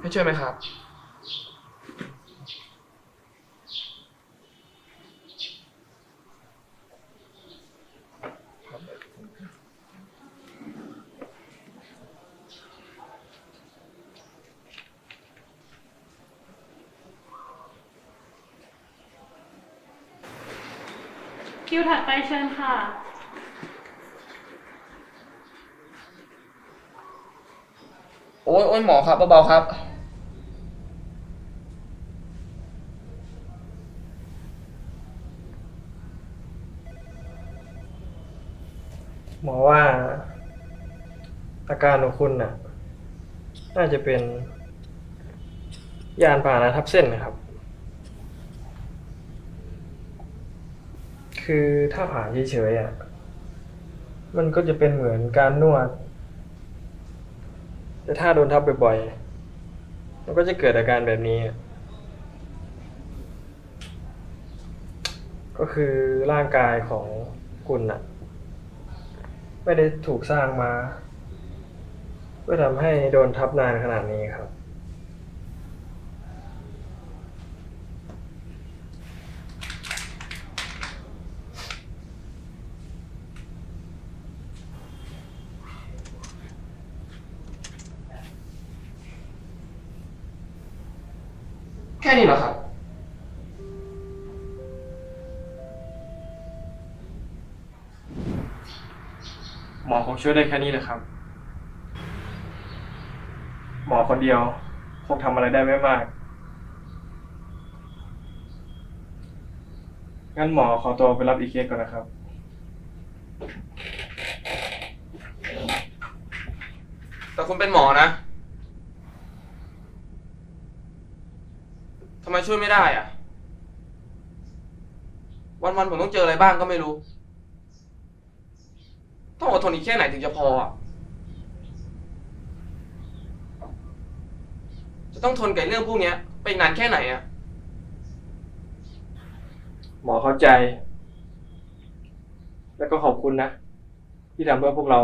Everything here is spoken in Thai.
ให้ช่วยไหมครับ คิวถัดไปเชิญค่ะ โอ้ยโอ้ยหมอครับเบาๆครับ หมอว่า อาการของคุณน่ะ น่าจะเป็น ยานพาหนะทับเส้นนะครับ คือถ้าผ่าเฉยๆอะ มันก็จะเป็นเหมือนการนวด แต่ถ้าโดนทับบ่อยๆมันก็จะเกิดอาการแบบนี้ ก็คือร่างกายของคุณน่ะ ไม่ได้ถูกสร้างมาเพื่อทำให้โดนทับนานขนาดนี้ครับ แค่นี้เหรอครับ หมอคงช่วยได้แค่นี้เลยครับ หมอคนเดียวคงทำอะไรได้ไม่มาก งั้นหมอขอตัวไปรับอีกเคสก่อนนะครับ แต่คุณเป็นหมอนะ ไมช่วยไม่ได้อะวันๆผมต้องเจออะไรบ้างก็ไม่รู้ ต้องอดทนอีกแค่ไหนถึงจะพออะจะต้องทนกับเรื่องพวกเนี้ย ไปนานแค่ไหนอะหมอเข้าใจ แล้วก็ขอบคุณนะ ที่ทำเพื่อพวกเรา